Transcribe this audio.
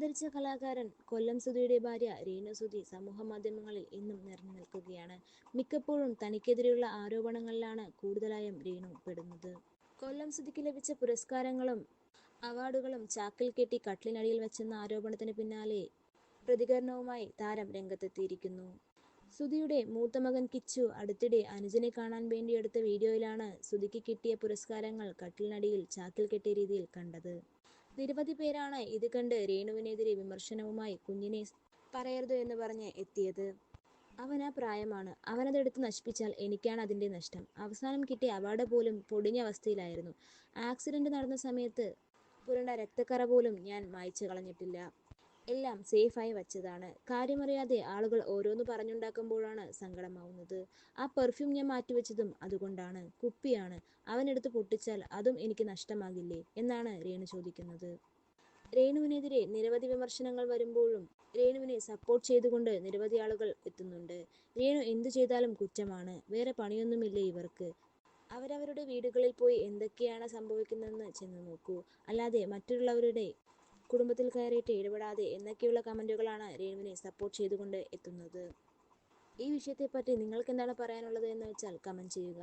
അന്തരിച്ച കലാകാരൻ കൊല്ലം സുധിയുടെ ഭാര്യ റീന സുധി സമൂഹ മാധ്യമങ്ങളിൽ ഇന്നും നിറഞ്ഞു നിൽക്കുകയാണ്. മിക്കപ്പോഴും തനിക്കെതിരെയുള്ള ആരോപണങ്ങളിലാണ് കൂടുതലായും രീനു പെടുന്നത്. കൊല്ലം സുധിക്ക് ലഭിച്ച പുരസ്കാരങ്ങളും അവാർഡുകളും ചാക്കിൽ കെട്ടി കട്ടിലിനടിയിൽ വെച്ചെന്ന ആരോപണത്തിന് പിന്നാലെ പ്രതികരണവുമായി താരം രംഗത്തെത്തിയിരിക്കുന്നു. സുധിയുടെ മൂത്ത മകൻ കിച്ചു അടുത്തിടെ അനുജനെ കാണാൻ വേണ്ടി എടുത്ത വീഡിയോയിലാണ് സുധിക്ക് കിട്ടിയ പുരസ്കാരങ്ങൾ കട്ടിലിനടിയിൽ ചാക്കിൽ കെട്ടിയ രീതിയിൽ കണ്ടത്. നിരവധി പേരാണ് ഇത് കണ്ട് രേണുവിനെതിരെ വിമർശനവുമായി കുഞ്ഞിനെ പറയരുത് എന്ന് പറഞ്ഞ് എത്തിയത്. അവൻ ആ പ്രായമാണ്. അവനതെടുത്ത് നശിപ്പിച്ചാൽ എനിക്കാണ് അതിന്റെ നഷ്ടം. അവസാനം കിട്ടിയ അവാർഡ് പോലും പൊടിഞ്ഞ അവസ്ഥയിലായിരുന്നു. ആക്സിഡന്റ് നടന്ന സമയത്ത് പുരണ്ട രക്തക്കറ പോലും ഞാൻ മായ്ച്ചു കളഞ്ഞിട്ടില്ല. എല്ലാം സേഫായി വച്ചതാണ്. കാര്യമറിയാതെ ആളുകൾ ഓരോന്ന് പറഞ്ഞുണ്ടാക്കുമ്പോഴാണ് സങ്കടമാവുന്നത്. ആ പെർഫ്യൂം ഞാൻ മാറ്റിവെച്ചതും അതുകൊണ്ടാണ്. കുപ്പിയാണ്. അവനെടുത്ത് പൊട്ടിച്ചാൽ അതും എനിക്ക് നഷ്ടമാകില്ലേ? എന്നാണ് രേണു ചോദിക്കുന്നത്. രേണുവിനെതിരെ നിരവധി വിമർശനങ്ങൾ വരുമ്പോഴും രേണുവിനെ സപ്പോർട്ട് ചെയ്തുകൊണ്ട് നിരവധി ആളുകൾ എത്തുന്നുണ്ട്. രേണു എന്തു ചെയ്താലും കുറ്റമാണ്. വേറെ പണിയൊന്നുമില്ല ഇവർക്ക്? അവരവരുടെ വീടുകളിൽ പോയി എന്തൊക്കെയാണ് സംഭവിക്കുന്നതെന്ന് ചെന്ന് നോക്കൂ. അല്ലാതെ മറ്റുള്ളവരുടെ കുടുംബത്തിൽ കയറിയിട്ട് ഇടപെടാതെ എന്നൊക്കെയുള്ള കമന്റുകളാണ് രേണുവിനെ സപ്പോർട്ട് ചെയ്തുകൊണ്ട് എത്തുന്നത്. ഈ വിഷയത്തെപ്പറ്റി നിങ്ങൾക്ക് എന്താണ് പറയാനുള്ളത് എന്ന് വെച്ചാൽ കമന്റ് ചെയ്യുക.